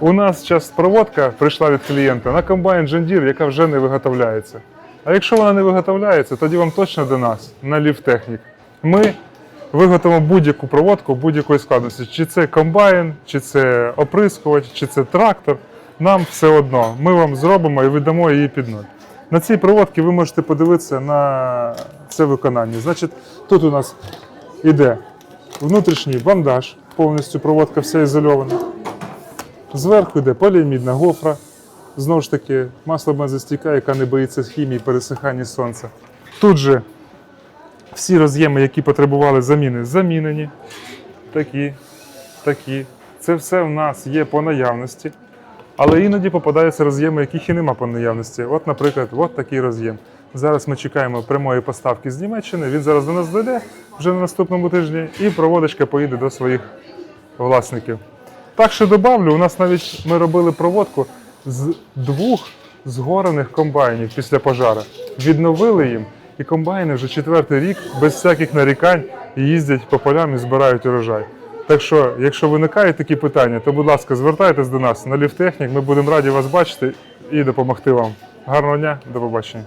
У нас зараз проводка прийшла від клієнта на комбайн John Deere, яка вже не виготовляється. А якщо вона не виготовляється, тоді вам точно до нас на ліфтехнік. Ми виготовимо будь-яку проводку будь-якої складності. Чи це комбайн, чи це оприскувач, чи це трактор. Нам все одно. Ми вам зробимо і віддамо її під нуль. На цій проводці ви можете подивитися на це виконання. Значить, тут у нас іде внутрішній бандаж, повністю проводка вся ізольована. Зверху йде поліамідна гофра. Знову ж таки, масло бензостійка, яка не боїться хімії, пересихання сонця. Тут же всі роз'єми, які потребували заміни, замінені. Такі, такі. Це все в нас є по наявності. Але іноді попадаються роз'єми, яких і нема по наявності. От, наприклад, от такий роз'єм. Зараз ми чекаємо прямої поставки з Німеччини. Він зараз до нас дойде вже на наступному тижні, і проводочка поїде до своїх власників. Так ще добавлю, у нас навіть ми робили проводку з двох згорених комбайнів після пожара. Відновили їм, і комбайни вже четвертий рік без всяких нарікань їздять по полям і збирають урожай. Так що, якщо виникають такі питання, то будь ласка, звертайтесь до нас на ліфтехнік. Ми будемо раді вас бачити і допомогти вам. Гарного дня, до побачення.